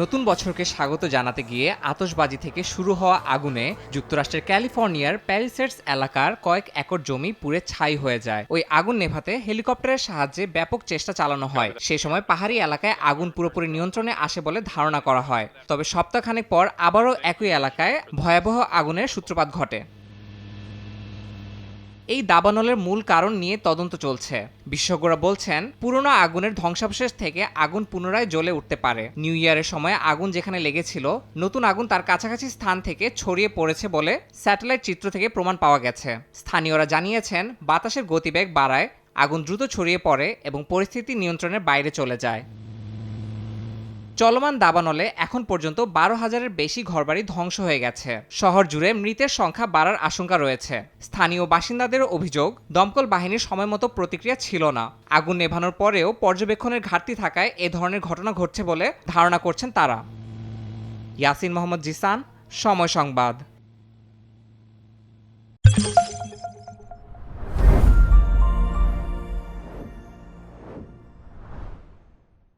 নতুন বছরকে স্বাগত জানাতে গিয়ে আতশবাজি থেকে শুরু হওয়া আগুনে যুক্তরাষ্ট্রের ক্যালিফোর্নিয়ার প্যারিসেটস এলাকার কয়েক একর জমি পুড়ে ছাই হয়ে যায়। ওই আগুন নেভাতে হেলিকপ্টারের সাহায্যে ব্যাপক চেষ্টা চালানো হয়। সে সময় পাহাড়ি এলাকায় আগুন পুরোপুরি নিয়ন্ত্রণে আসে বলে ধারণা করা হয়। তবে সপ্তাহখানেক পর আবারও একই এলাকায় ভয়াবহ আগুনের সূত্রপাত ঘটে। এই দাবানলের মূল কারণ নিয়ে তদন্ত চলছে। বিশেষজ্ঞরা বলছেন, পুরনো আগুনের ধ্বংসাবশেষ থেকে আগুন পুনরায় জ্বলে উঠতে পারে। নিউ ইয়ারের সময় আগুন যেখানে লেগেছিল, নতুন আগুন তার কাছাকাছি স্থান থেকে ছড়িয়ে পড়েছে বলে স্যাটেলাইট চিত্র থেকে প্রমাণ পাওয়া গেছে। স্থানীয়রা জানিয়েছেন, বাতাসের গতিবেগ বাড়ায়, আগুন দ্রুত ছড়িয়ে পড়ে এবং পরিস্থিতি নিয়ন্ত্রণের বাইরে চলে যায়। চলমান দাবানলে এখন পর্যন্ত বারো হাজারের বেশি ঘরবাড়ি ধ্বংস হয়ে গেছে। শহর জুড়ে মৃতের সংখ্যা বাড়ার আশঙ্কা রয়েছে। স্থানীয় বাসিন্দাদের অভিযোগ, দমকল বাহিনীর সময়মতো প্রতিক্রিয়া ছিল না। আগুন নেভানোর পরেও পর্যবেক্ষণের ঘাটতি থাকায় এ ধরনের ঘটনা ঘটছে বলে ধারণা করছেন তারা। ইয়াসিন মোহাম্মদ জিসান, সময় সংবাদ।